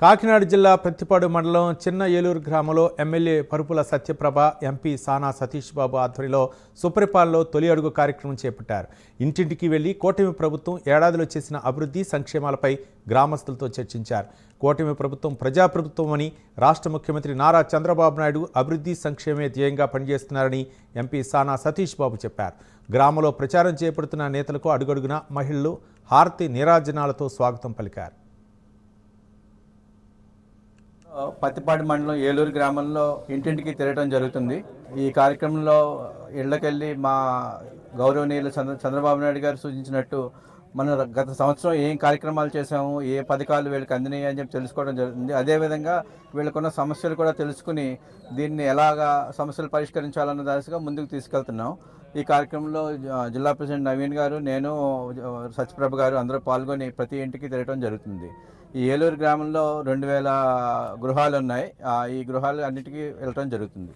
కాకినాడ జిల్లా ప్రత్తిపాడు మండలం చిన్న ఏలూరు గ్రామంలో ఎమ్మెల్యే పరుపుల సత్యప్రభ ఎంపీ సానా సతీష్ బాబు ఆధ్వర్యంలో సుపరిపాలనలో తొలి అడుగు కార్యక్రమం చేపట్టారు. ఇంటింటికి వెళ్ళి కూటమి ప్రభుత్వం ఏడాదిలో చేసిన అభివృద్ధి సంక్షేమాలపై గ్రామస్తులతో చర్చించారు. కూటమి ప్రభుత్వం ప్రజాప్రభుత్వం అని రాష్ట్ర ముఖ్యమంత్రి నారా చంద్రబాబు నాయుడు అభివృద్ధి సంక్షేమే ధ్యేయంగా పనిచేస్తున్నారని ఎంపీ సానా సతీష్ బాబు చెప్పారు. గ్రామంలో ప్రచారం చేపడుతున్న నేతలకు అడుగడుగున మహిళలు హారతి నీరాజనాలతో స్వాగతం పలికారు. పత్తిపాటి మండలం ఏలూరు గ్రామంలో ఇంటింటికి తిరగడం జరుగుతుంది. ఈ కార్యక్రమంలో ఇళ్ళకెళ్ళి మా గౌరవనీయులు చంద్ర చంద్రబాబు నాయుడు గారు సూచించినట్టు మనం గత సంవత్సరం ఏం కార్యక్రమాలు చేసాము ఏ పథకాలు వీళ్ళకి అందినాయి అని చెప్పి తెలుసుకోవడం జరుగుతుంది అదేవిధంగా వీళ్ళకున్న సమస్యలు కూడా తెలుసుకుని దీన్ని ఎలాగా సమస్యలు పరిష్కరించాలన్న దాసిగా ముందుకు తీసుకెళ్తున్నాం. ఈ కార్యక్రమంలో జిల్లా ప్రెసిడెంట్ నవీన్ గారు నేను సత్యప్రభు సత్యప్రభ గారు అందరూ పాల్గొని ప్రతి ఇంటికి తిరగడం జరుగుతుంది. ఈ ఏలూరు గ్రామంలో రెండు వేల గృహాలు ఉన్నాయి. ఈ గృహాలు అన్నిటికీ వెళ్ళటం జరుగుతుంది.